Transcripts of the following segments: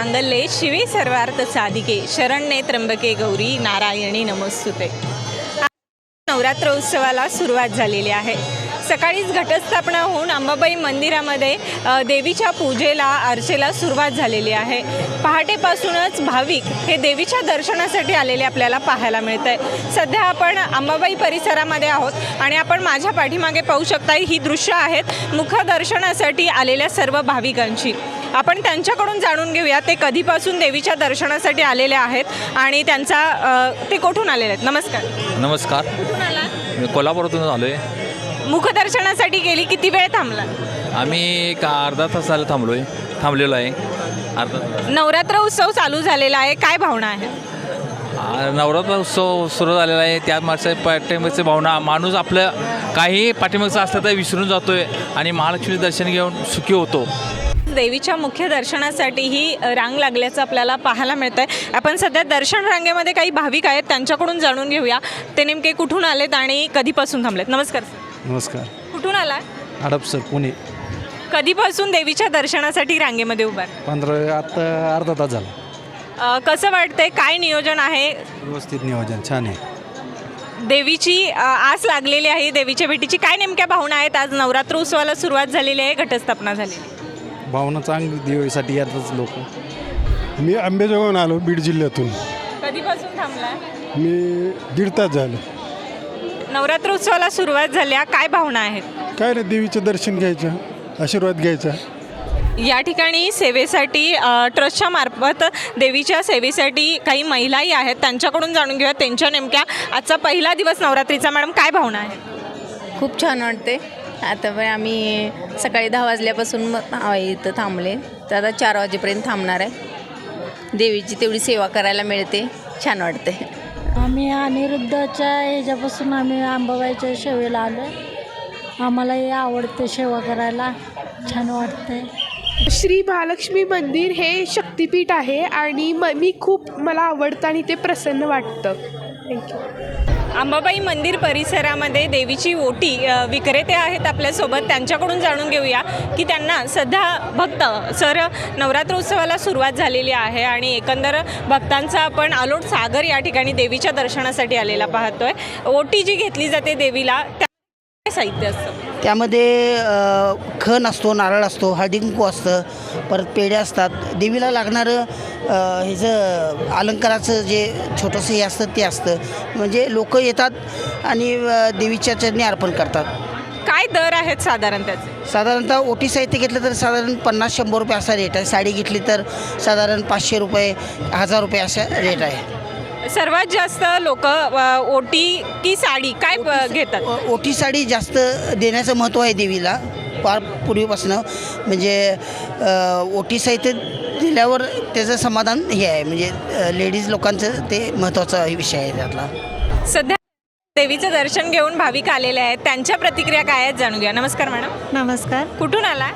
मांगल्ये शिवे सर्वार्थ साधिके शरण्ये त्र्यंबके गौरी नारायणी नमोस्तुते. नवरात्र उत्सवाला सुरुवात झालेली आहे. सकाळीच घटस्थापना होऊन अंबाबाई मंदिरामध्ये देवीच्या पूजेला अर्चेला सुरुवात झालेली आहे. पहाटेपासूनच भाविक हे देवीच्या दर्शनासाठी आलेले आपल्याला पाहायला मिळत आहे सध्या आपण अंबाबाई परिसरामध्ये आहोत आणि आपण माझ्या पाठीमागे पाहू शकता ही दृश्य आहेत मुखदर्शनासाठी आलेल्या सर्व भाविकांची. आपण त्यांच्याकडून जाणून घेऊया ते कधीपासून देवीच्या दर्शनासाठी आलेले आहेत आणि त्यांचा ते कुठून आलेले आहेत? नमस्कार. नमस्कार. कुठून आला मी कोल्हापूरातून आलो आहे मुखदर्शनासाठी गेली किती वेळ थांबला? आम्ही एक अर्धा तास झालं थांबलो आहे थांबलेलो आहे. अर्धा तास. नवरात्र उत्सव चालू झालेला आहे काय भावना आहे? आ, नवरात्र उत्सव सुरू झालेला आहे त्यात माझ्या पाठिंबाची भावना माणूस आपलं काही पाठिंबाचं असलं तर विसरून जातो आहे आणि महालक्ष्मी दर्शन घेऊन सुखी होतो. देवीच्या मुख्य दर्शनासाठी ही रांग लागल्याचं आपल्याला पाहायला मिळतं आहे आपण सध्या दर्शन रांगेमध्ये काही भाविक आहेत त्यांच्याकडून जाणून घेऊया. ते नेमके कुठून आलेत आणि कधीपासून थांबलेत? नमस्कार सर. नमस्कार. कुठून आला हडपसर पुणे. कधीपासून देवीच्या दर्शनासाठी रांगेमध्ये उभा आहे? पंधरा आता अर्धा तास झाला. अ, कसं वाटतंय? काय नियोजन आहे? व्यवस्थित नियोजन छान आहे. देवीची अ, आस लागलेली आहे देवीच्या भेटीची. काय नेमक्या भावना आहेत? आज नवरात्र उत्सवाला सुरुवात झालेली आहे घटस्थापना झालेली आहे. भावना चांगली दिवाळीसाठी येतात लोक. मी आंबेजोगाईहून आलो बीड जिल्ह्यातून. कधीपासून थांबला मी दीड तास झालं. नवरात्र उत्सवाला सुरुवात झाल्या काय भावना आहेत? काय रे देवीचं दर्शन घ्यायचं आशीर्वाद घ्यायचा. या ठिकाणी सेवेसाठी अ, ट्रस्टच्या मार्फत देवीच्या सेवेसाठी काही महिलाही आहेत. त्यांच्याकडून जाणून घेऊया त्यांच्या नेमक्या आजचा पहिला दिवस नवरात्रीचा. मॅडम काय भावना आहे खूप छान वाटते आता पण आम्ही सकाळी दहा वाजल्यापासून आ- इथं थांबले. तर आता चार वाजेपर्यंत थांबणार आहे. देवीची तेवढी सेवा करायला मिळते. छान वाटते आम्ही अनिरुद्धच्या ह्याच्यापासून आम्ही आंबाबाईच्या सेवेला आलो आम्हालाही आवडते सेवा करायला. छान वाटते श्री महालक्ष्मी मंदिर हे शक्तिपीठ आहे आणि म मी खूप मला आवडतं आणि ते प्रसन्न वाटतं. थँक्यू अंबाबाई मंदिर परिसरामध्ये देवीची ओटी विक्रेते आहेत आपल्यासोबत. त्यांच्याकडून जाणून घेऊया की त्यांना सध्या भक्त सर नवरात्र उत्सवाला सुरुवात झालेली आहे आणि एकंदर भक्तांचा आपण आलोट सागर या ठिकाणी देवीच्या दर्शनासाठी आलेला पाहतोय. ओटी जी घेतली जाते देवीला त्या साहित्य असतं? त्यामध्ये खण असतो नारळ असतो हळदी कुंकू असतं परत पेढे असतात. देवीला लागणारं ह्याचं अलंकाराचं जे छोटंसं हे असतं ते असतं. म्हणजे लोक येतात आणि देवीच्या चरणी अर्पण करतात. काय दर आहेत साधारण त्याचे? साधारणतः ओटी साहित्य घेतलं तर साधारण पन्नास शंभर रुपये असा रेट आहे. साडी घेतली तर साधारण पाचशे रुपये हजार रुपये असा रेट आहे. सर्वात जास्त लोक ओटी की साडी काय घेतात? ओटी साडी जास्त देण्याचं महत्त्व आहे देवीला. फार पूर्वीपासनं म्हणजे ओटी साहित्य दिल्यावर त्याचं समाधान हे आहे. म्हणजे लेडीज लोकांचं ते महत्त्वाचा विषय आहे त्यातला. सध्या देवीचं दर्शन घेऊन भाविक आलेले आहेत. त्यांच्या प्रतिक्रिया काय आहेत जाणून घ्या. नमस्कार मॅडम. नमस्कार. कुठून आला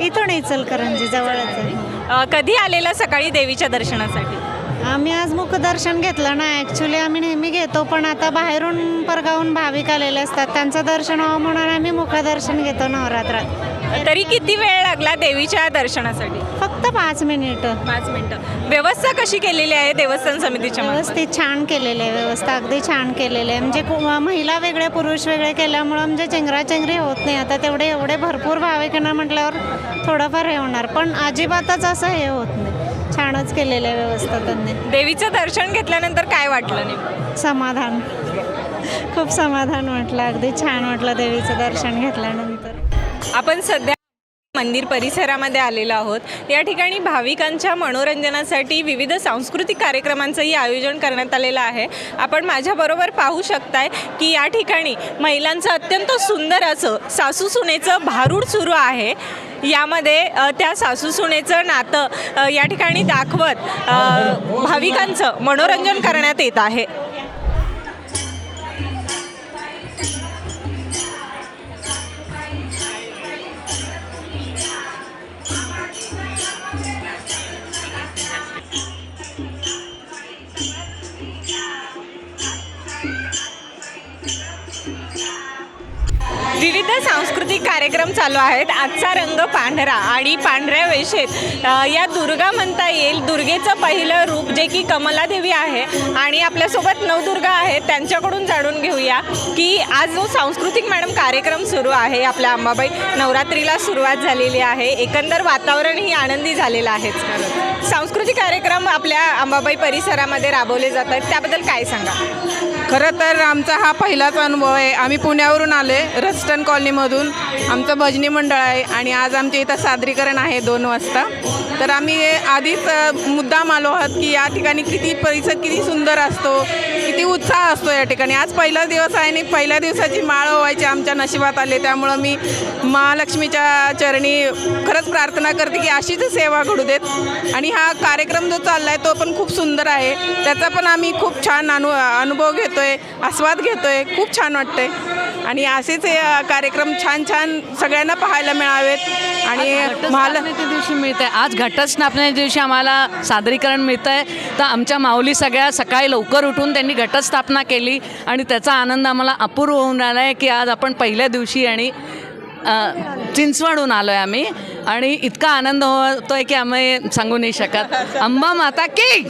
इथून इचलकरंजी जवळच आहे. कधी आलेला सकाळी देवीच्या दर्शनासाठी? आम्ही आज मुखदर्शन घेतलं ना ॲक्च्युली आम्ही नेहमी घेतो पण आता बाहेरून परगावून भाविक आलेले असतात. त्यांचं दर्शन व्हावं म्हणून आम्ही मुखदर्शन घेतो नवरात्रात. तरी किती वेळ लागला देवीच्या दर्शनासाठी? फक्त पाच मिनिटं. पाच मिनिटं. व्यवस्था कशी केलेली आहे देवस्थान समितीच्या? व्यवस्थित छान केलेले आहे व्यवस्था अगदी छान केलेली आहे. म्हणजे महिला वेगळे पुरुष वेगळे केल्यामुळं म्हणजे चेंगराचेंगरी होत नाही. आता तेवढे एवढे भरपूर भाविकांना म्हटल्यावर थोडंफार हे होणार. पण अजिबातच असं हे होत नाही. छानच केलेलं आहे व्यवस्था त्यांनी. देवीचं दर्शन घेतल्यानंतर काय वाटलं नेमकं? समाधान. खूप समाधान वाटलं. अगदी छान वाटलं देवीचं दर्शन घेतल्यानंतर. आपण सध्या मंदिर परिसरामध्ये आलेलो आहोत. या ठिकाणी भाविकांच्या मनोरंजनासाठी विविध सांस्कृतिक कार्यक्रमांचंही आयोजन करण्यात आलेलं आहे. आपण माझ्याबरोबर पाहू शकताय की या ठिकाणी महिलांचं अत्यंत सुंदर असं सासू सुनेचं भारूड सुरू आहे. यामध्ये त्या सासू सुनेचं नातं या ठिकाणी दाखवत भाविकांचं मनोरंजन करण्यात येत आहे. कार्यक्रम चालू आहेत. आजचा रंग पांढरा आणि पांढऱ्या वेशेत. या दुर्गा म्हणता येईल दुर्गेचं पहिलं रूप जे की कमलादेवी आहे आणि आपल्यासोबत नवदुर्गा आहेत त्यांच्याकडून जाणून घेऊया की आज जो सांस्कृतिक मॅडम कार्यक्रम सुरू आहे आपल्या अंबाबाई नवरात्रीला सुरुवात झालेली आहे. एकंदर वातावरणही आनंदी झालेलं आहेच सांस्कृतिक कार्यक्रम आपल्या अंबाबाई परिसरामध्ये राबवले जात आहेत त्याबद्दल काय सांगा खरं तर आमचा हा पहिलाच अनुभव आहे. आम्ही पुण्यावरून आले रस्टन कॉलनीमधून. आमचं भजनी मंडळ आहे आणि आज आमच्या इथं सादरीकरण आहे दोन वाजता. तर आम्ही आधीच मुद्दाम आलो आहोत की या ठिकाणी किती परिसर किती सुंदर असतो. किती उत्साह असतो या ठिकाणी. आज पहिलाच दिवस आहे आणि पहिल्या दिवसाची माळ व्हायची आमच्या नशिबात आले. त्यामुळं मी महालक्ष्मीच्या चरणी खरंच प्रार्थना करते की अशीच सेवा घडू देत. आणि हा कार्यक्रम जो चालला आहे तो पण खूप सुंदर आहे. त्याचा पण आम्ही खूप छान अनु अनुभव घेतो आहे आस्वाद घेतो आहे खूप छान वाटतं आहे आणि असेच कार्यक्रम छान छान सगळ्यांना पाहायला मिळावेत. आणि दिवशी मिळतं आहे आज घटस्थापनेच्या दिवशी आम्हाला सादरीकरण मिळतं आहे तर आमच्या माऊली सगळ्या सकाळी लवकर उठून त्यांनी घटस्थापना केली आणि त्याचा आनंद आम्हाला अपूर्व होऊन आला आहे की आज आपण पहिल्या दिवशी आणि अ, चिंचवडहून आलो आहे आम्ही. आणि इतका आनंद होतो आहे की आम्ही सांगू नाही शकत. अंबा माता की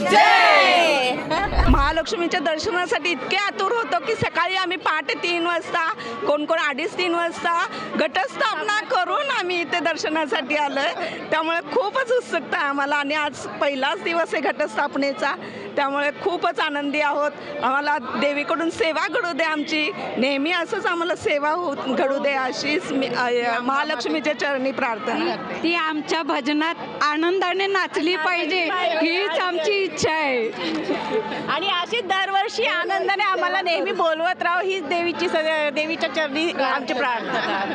महालक्ष्मीच्या दर्शनासाठी इतके आतुर होतो की सकाळी आम्ही पहाटे तीन वाजता कोण कोण अडीच तीन वाजता घटस्थापना करून आम्ही इथे दर्शनासाठी आलो त्यामुळे खूपच उत्सुकता आम्हाला आणि आज पहिलाच दिवस आहे घटस्थापनेचा. त्यामुळे खूपच आनंदी आहोत. आम्हाला देवीकडून सेवा घडू दे आमची. नेहमी असंच आम्हाला सेवा हो घडू दे अशीच मी महालक्ष्मीच्या चरणी प्रार्थना ती आमच्या भजनात आनंदाने नाचली पाहिजे. हीच आमची इच्छा आहे. आणि अशी दरवर्षी आनंदाने आम्हाला नेहमी बोलवत राहो. हीच देवीची स- देवीच्या चरणी आमची प्रार्थना.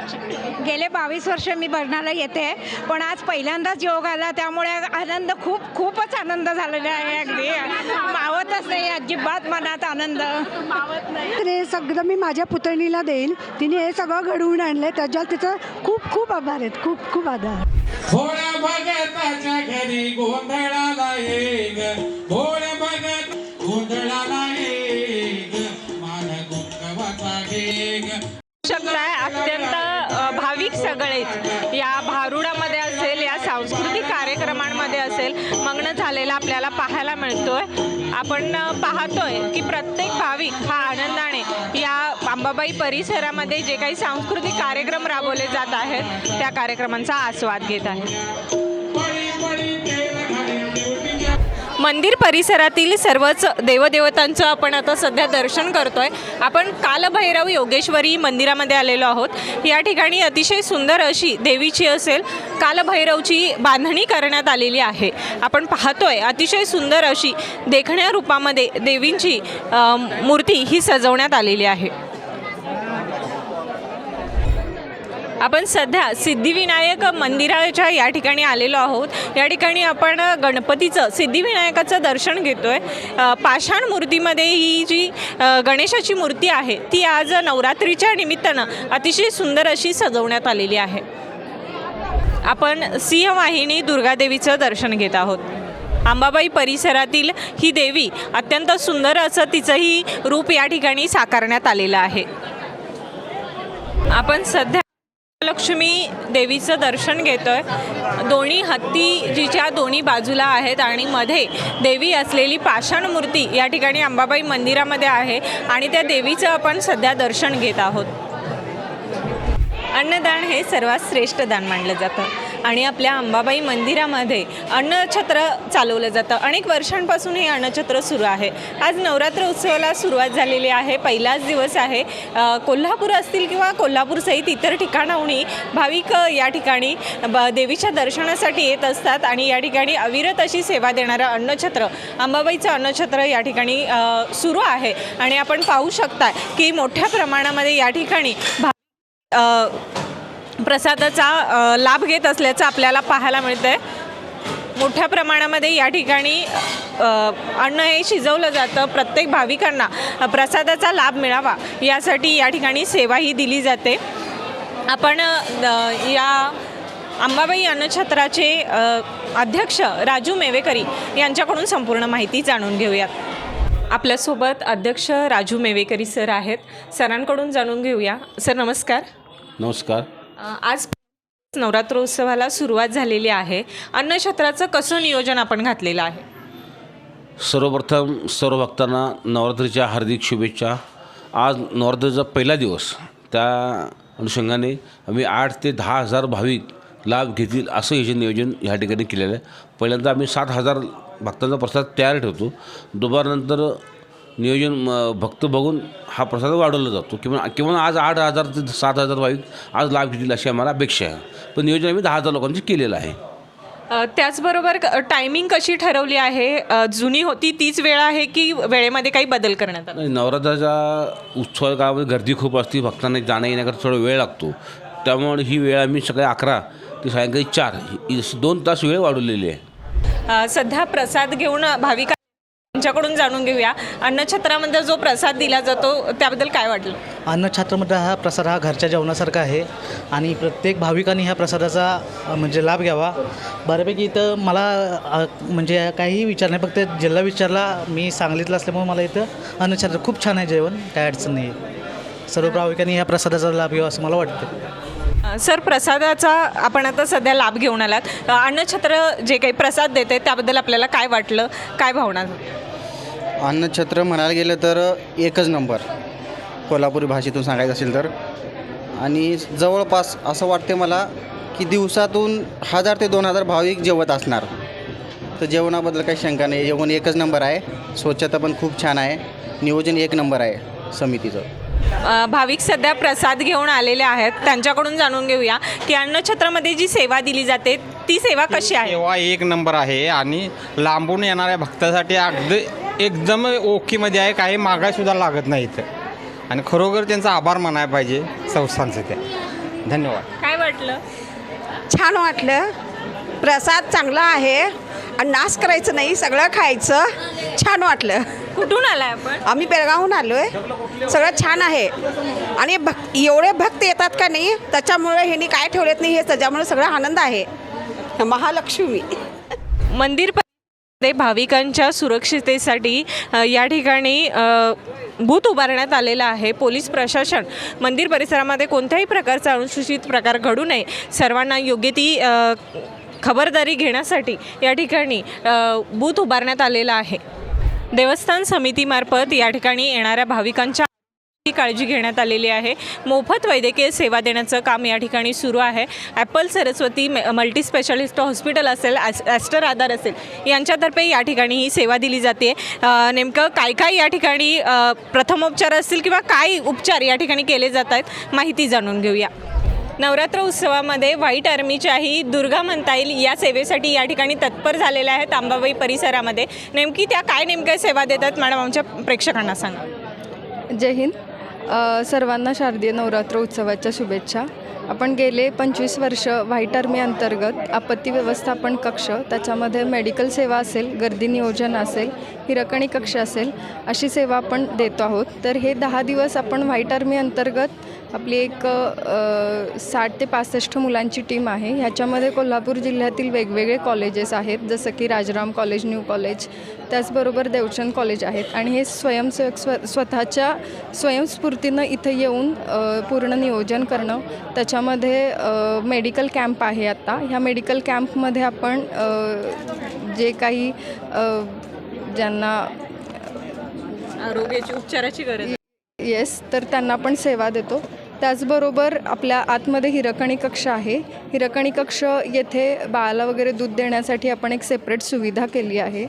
गेले बावीस वर्ष मी भजनाला येते पण आज पहिल्यांदाच योग आला. त्यामुळे आनंद खूप खूपच आनंद झालेला आहे अगदी. मावतच नाही अजिबात मनात आनंद. तर हे सगळं मी माझ्या पुतणीला देईन. तिने हे सगळं घडवून आणलं त्याच्यात तिचं खूप खूप आभार आहेत. खूप खूप आभार. भोळ्या भगताच्या घरी गोंधळाला येग भोळ्या भगत गोंधळाला येग मान कुंकवाचा घेग शकताय अत्यंत भाविक सगळेच या भारुडामध्ये असेल या सांस्कृतिक कार्यक्रमांमध्ये असेल मग्न झालेला आपल्याला पाहायला मिळतोय. आपण पाहतोय की प्रत्येक भाविक हा आनंदाने या अंबाबाई परिसरामध्ये जे काही सांस्कृतिक कार्यक्रम राबवले जात आहेत त्या कार्यक्रमांचा आस्वाद घेत आहे मंदिर परिसरातील सर्वच देवदेवतांचं आपण आता सध्या दर्शन करतो आहे आपण कालभैरव योगेश्वरी मंदिरामध्ये आलेलो आहोत. या ठिकाणी अतिशय सुंदर अशी देवीची असेल कालभैरवची बांधणी करण्यात आलेली आहे. आपण पाहतोय अतिशय सुंदर अशी देखण्या रूपामध्ये देवींची मूर्ती ही सजवण्यात आलेली आहे. आपण सध्या सिद्धिविनायक मंदिराच्या या ठिकाणी आलेलो आहोत. या ठिकाणी आपण गणपतीचं सिद्धिविनायकाचं दर्शन घेतो आहे पाषाण मूर्तीमध्ये ही जी गणेशाची मूर्ती आहे ती आज नवरात्रीच्या निमित्तानं अतिशय सुंदर अशी सजवण्यात आलेली आहे. आपण सिंहवाहिनी दुर्गादेवीचं दर्शन घेत आहोत. अंबाबाई परिसरातील ही देवी अत्यंत सुंदर असं तिचंही रूप या ठिकाणी साकारण्यात आलेलं आहे. आपण सध्या लक्ष्मी देवीचं दर्शन घेतो आहे दोन्ही हत्ती जिच्या दोन्ही बाजूला आहेत आणि मध्ये देवी असलेली पाषाण मूर्ती या ठिकाणी अंबाबाई मंदिरामध्ये आहे आणि त्या देवीचं आपण सध्या दर्शन घेत आहोत. अन्नदान हे सर्वात श्रेष्ठ दान मानलं जातं. आणि आपल्या अंबाबाई मंदिरामध्ये अन्नछत्र चालवलं जातं. अनेक वर्षांपासून हे अन्नछत्र सुरू आहे. आज नवरात्र उत्सवाला सुरुवात झालेली आहे. पहिलाच दिवस आहे. कोल्हापूर असतील किंवा कोल्हापूरसहित इतर ठिकाणाहूनही भाविक या ठिकाणी ब देवीच्या दर्शनासाठी येत असतात आणि या ठिकाणी अविरत अशी सेवा देणारं अन्नछत्र अंबाबाईचं अन्नछत्र या ठिकाणी सुरू आहे. आणि आपण पाहू शकता की मोठ्या प्रमाणामध्ये या ठिकाणी भा प्रसादाचा लाभ घेत असल्याचं आपल्याला पाहायला मिळतं आहे मोठ्या प्रमाणामध्ये या ठिकाणी अन्न हे शिजवलं जातं प्रत्येक भाविकांना. प्रसादाचा लाभ मिळावा यासाठी या ठिकाणी सेवाही दिली जाते. आपण या अंबाबाई अन्नछत्राचे अध्यक्ष राजू मेवेकरी यांच्याकडून संपूर्ण माहिती जाणून घेऊयात. आपल्यासोबत अध्यक्ष राजू मेवेकरी सर आहेत. सरांकडून जाणून घेऊया. सर नमस्कार. नमस्कार. आज नवरात्रोत्सवाला सुरुवात झालेली आहे. अन्नछत्राचं कसं नियोजन आपण घातलेलं आहे? सर्वप्रथम सर्व भक्तांना नवरात्रीच्या हार्दिक शुभेच्छा. आज नवरात्रीचा पहिला दिवस. त्या अनुषंगाने आम्ही आठ ते दहा हजार भाविक लाभ घेतील असं हे जे नियोजन ह्या ठिकाणी केलेलं आहे. पहिल्यांदा आम्ही सात हजार भक्तांचा प्रसाद तयार ठेवतो. दुपारनंतर नियोजन भक्त बघून हा प्रसाद वाढवला जातो. किंवा किंवा आज आठ हजार ते सात हजार भाविक आज लाभ घेतील अशी आम्हाला अपेक्षा आहे. पण नियोजन आम्ही दहा हजार लोकांचे केलेलं आहे. त्याचबरोबर टायमिंग कशी ठरवली आहे? जुनी होती तीच वेळ आहे की वेळेमध्ये काही बदल करण्यात आला? नवरात्राच्या उत्सव काळामध्ये गर्दी खूप असते भक्तांना जाण्या येण्याकरता थोडा वेळ लागतो. त्यामुळे ही वेळ आम्ही सकाळी अकरा ते सायंकाळी चार दोन तास वेळ वाढवलेली आहे. सध्या प्रसाद घेऊन भाविका त्यांच्याकडून जाणून घेऊया. अन्नछत्रामध्ये जो प्रसाद दिला जातो त्याबद्दल काय वाटलं? अन्नछत्रामध्ये हा प्रसाद हा घरच्या जेवणासारखा आहे आणि प्रत्येक भाविकांनी ह्या प्रसादाचा म्हणजे लाभ घ्यावा. बऱ्यापैकी इथं मला अ, म्हणजे काहीही विचार नाही फक्त जिल्हा विचारला मी सांगलीतला असल्यामुळे मला इथं अन्नछत्र खूप छान आहे जेवण काय अडचण नाही आहे सर्व भाविकांनी ह्या प्रसादाचा लाभ घ्यावा असं मला वाटतं. अ, सर प्रसादाचा आपण आता सध्या लाभ घेऊन आलात. अ, अन्नछत्र जे काही प्रसाद देते त्याबद्दल आपल्याला काय वाटलं काय भावना? अन्नछत्र म्हणायला गेलं तर एकच नंबर. कोल्हापुरी भाषेतून सांगायचं असेल तर. आणि जवळपास असं वाटते मला की दिवसातून हजार ते दोन हजार भाविक जेवत असणार. तर जेवणाबद्दल काही शंका नाही. जेवण एकच नंबर आहे. स्वच्छता पण खूप छान आहे. नियोजन एक नंबर आहे समितीचं. भाविक सध्या प्रसाद घेऊन आलेले आहेत. त्यांच्याकडून जाणून घेऊया की अन्नछत्रामध्ये जी सेवा दिली जाते ती सेवा कशी आहे? सेवा एक नंबर आहे आणि लांबून येणाऱ्या भक्तासाठी अगदी एकदम ओकीमध्ये आहे काही मागासुद्धा लागत नाही इथं. आणि खरोखर त्यांचा आभार मानायला पाहिजे संस्थांचं त्या धन्यवाद. काय वाटलं? छान वाटलं. प्रसाद चांगला आहे. आणि नाश करायचं नाही सगळं खायचं. छान वाटलं. कुठून आलाय आपण? आम्ही बेळगावहून आलो आहे सगळं छान आहे. आणि भक् एवढे भक्त येतात का नाही त्याच्यामुळे ह्यांनी काय ठेवलेत नाही हे त्याच्यामुळे सगळं आनंद आहे. महालक्ष्मी. मंदिर ते भाविकांच्या सुरक्षितेसाठी या ठिकाणी बूथ उभारण्यात आलेला आहे पोलीस प्रशासन. मंदिर परिसरामध्ये कोणत्याही प्रकारचा अनुसूचित प्रकार घडू नये. सर्वांना योग्य ती खबरदारी घेण्यासाठी या ठिकाणी बूथ उभारण्यात आलेला आहे. देवस्थान समितीमार्फत या ठिकाणी येणाऱ्या भाविकांच्या ही काळजी घेण्यात आलेली आहे. मोफत वैद्यकीय सेवा देण्याचं काम या ठिकाणी सुरू आहे. ॲपल सरस्वती मे- मल्टी हॉस्पिटल असेल ॲस ॲस्टर आधार असेल यांच्यातर्फे या ठिकाणी ही सेवा दिली जाते. नेमकं काय काय या ठिकाणी प्रथमोपचार असतील किंवा काय उपचार या ठिकाणी केले जात आहेत माहिती जाणून घेऊया. नवरात्र उत्सवामध्ये व्हाईट आर्मीच्याही दुर्गा म्हणता येईल या सेवेसाठी या ठिकाणी तत्पर झालेल्या आहेत आंबाबाई परिसरामध्ये. नेमकी त्या काय नेमक्या सेवा देतात मॅडम आमच्या प्रेक्षकांना सांगा. जय हिंद. सर्वांना शारदीय नवरात्र उत्सवाच्या शुभेच्छा. आपण गेले पंचवीस वर्ष व्हाईट आर्मी अंतर्गत आपत्ती व्यवस्थापन कक्ष त्याच्यामध्ये मेडिकल सेवा असेल गर्दी नियोजन असेल हिरकणी कक्ष असेल अशी सेवा आपण देतो आहोत. तर हे दहा दिवस आपण व्हाईट आर्मी अंतर्गत आपली एक साठ ते पासष्ट मुलांची टीम आहे. ह्याच्यामध्ये कोल्हापूर जिल्ह्यातील वेगवेगळे कॉलेजेस आहेत जसं की राजराम कॉलेज न्यू कॉलेज त्याचबरोबर देवचंद कॉलेज आहेत. आणि हे स्वयंसेवक स्व स्वतःच्या स्वयंस्फूर्तीनं इथं येऊन पूर्ण नियोजन करणं त्याच्यामध्ये मेडिकल कॅम्प आहे आता. ह्या मेडिकल कॅम्पमध्ये आपण जे काही ज्यांना आरोग्याची उपचाराची गरज येस तर त्यांना आपण सेवा देतो. त्याचबरोबर आपल्या आतमध्ये हिरकणी कक्ष आहे. हिरकणी कक्ष येथे बाळाला वगैरे दूध देण्यासाठी आपण एक सेपरेट सुविधा केली आहे.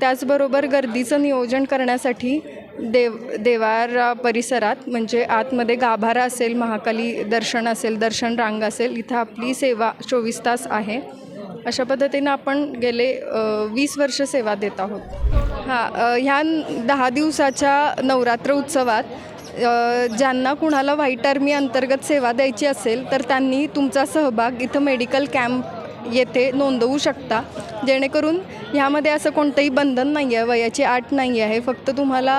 त्याचबरोबर गर्दीचं नियोजन करण्यासाठी देव देवारा परिसरात म्हणजे आतमध्ये गाभारा असेल महाकाली दर्शन असेल दर्शन रांग असेल इथं आपली सेवा चोवीस तास आहे. अशा पद्धतीनं आपण गेले वीस वर्ष सेवा देत आहोत. हां ह्या दहा दिवसाच्या नवरात्र उत्सवात ज्यांना कुणाला व्हाईट आर्मी अंतर्गत सेवा द्यायची असेल तर त्यांनी तुमचा सहभाग इथं मेडिकल कॅम्प येथे नोंदवू शकता. जेणेकरून ह्यामध्ये असं कोणतंही बंधन नाही आहे वयाची आठ नाही आहे फक्त तुम्हाला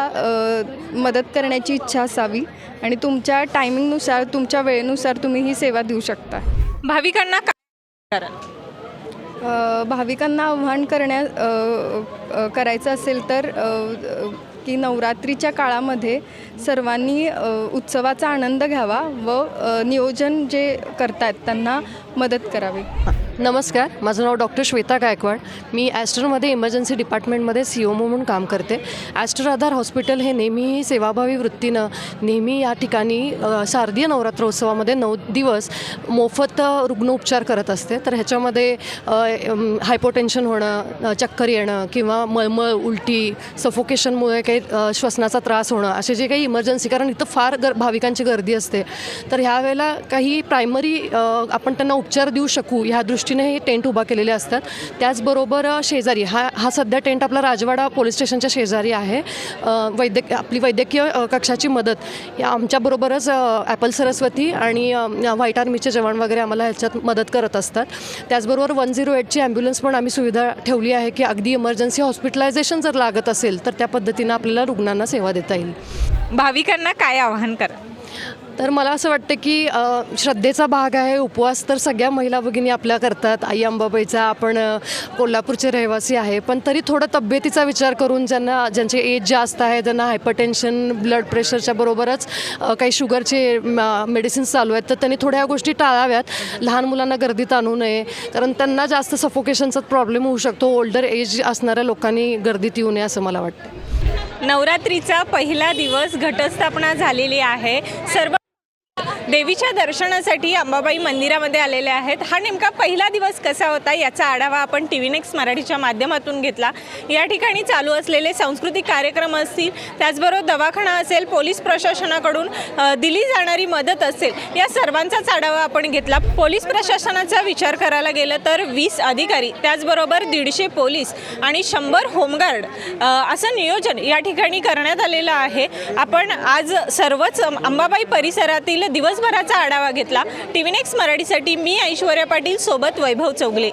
मदत करण्याची इच्छा असावी आणि तुमच्या टायमिंगनुसार तुमच्या वेळेनुसार तुम्ही ही सेवा देऊ शकता. भाविकांना कारण? भाविकांना आव्हान करण्या करायचं असेल तर की नवरात्रीच्या काळामध्ये सर्वांनी उत्सवाचा आनंद घ्यावा व नियोजन जे करतात त्यांना मदत करावी. नमस्कार माझं नाव डॉक्टर श्वेता गायकवाड. मी ॲस्टरमध्ये इमर्जन्सी डिपार्टमेंटमध्ये सी ओ म्हणून काम करते. ॲस्टर आधार हॉस्पिटल हे नेहमी सेवाभावी वृत्तीनं नेहमी या ठिकाणी शारदीय नवरात्रोत्सवामध्ये नऊ दिवस मोफत रुग्ण रुग्णोपचार करत असते. तर ह्याच्यामध्ये हायपोटेन्शन होणं चक्कर येणं किंवा मळमळ उलटी सफोकेशनमुळे काही श्वसनाचा त्रास होणं असे जे काही इमर्जन्सी कारण इथं फार गर भाविकांची गर्दी असते. तर ह्या वेळेला काही प्रायमरी आपण त्यांना उपचार देऊ शकू ह्या दृष्टी दृष्टीने हे टेंट उभा केलेले असतात. त्याचबरोबर शेजारी हा हा सध्या टेंट आपला राजवाडा पोलीस स्टेशनच्या शेजारी आहे. वैद्यक आपली वैद्यकीय कक्षाची मदत. या आमच्याबरोबरच ॲपल सरस्वती आणि व्हाईट आर्मीचे जवान वगैरे आम्हाला ह्याच्यात मदत करत असतात. त्याचबरोबर वन झिरो एटची ॲम्ब्युलन्स पण आम्ही सुविधा ठेवली आहे की अगदी इमर्जन्सी हॉस्पिटलायझेशन जर लागत असेल तर त्या पद्धतीनं आपल्याला रुग्णांना सेवा देता येईल. भाविकांना काय आवाहन करा? तर मला असं वाटतं की श्रद्धेचा भाग आहे उपवास तर सगळ्या महिला भगिनी आपल्या करतात. आई अंबाबाईचा आपण कोल्हापूरचे रहिवासी आहे. पण तरी थोडं तब्येतीचा विचार करून ज्यांना ज्यांचे एज जास्त आहे ज्यांना हायपरटेन्शन ब्लड प्रेशरच्या बरोबरच काही शुगरचे मेडिसिन्स चालू आहेत तर त्यांनी थोड्या गोष्टी टाळाव्यात. लहान मुलांना गर्दीत आणू नये. कारण त्यांना जास्त सफोकेशनचा प्रॉब्लेम होऊ शकतो. ओल्डर एज असणाऱ्या लोकांनी गर्दीत येऊ नये असं मला वाटतं. नवरात्रीचा पहिला दिवस घटस्थापना झालेली आहे. सर्व देवीच्या दर्शनासाठी अंबाबाई मंदिरामध्ये आलेले आहेत. हा नेमका पहिला दिवस कसा होता याचा आढावा आपण टी व्ही नेक्स्ट मराठीच्या माध्यमातून घेतला. या ठिकाणी चालू असलेले सांस्कृतिक कार्यक्रम असतील त्याचबरोबर दवाखाना असेल पोलीस प्रशासनाकडून दिली जाणारी मदत असेल या सर्वांचाच आढावा आपण घेतला. पोलीस प्रशासनाचा विचार करायला गेलं तर वीस अधिकारी त्याचबरोबर दीडशे पोलीस आणि शंभर होमगार्ड असं नियोजन या ठिकाणी करण्यात आलेलं आहे. आपण आज सर्वच अंबाबाई परिसरातील दिवस दिवसभराचा आढावा घेतला. टी व्ही नेक्स्ट मराठीसाठी मी ऐश्वर्या पाटील सोबत वैभव चौगले.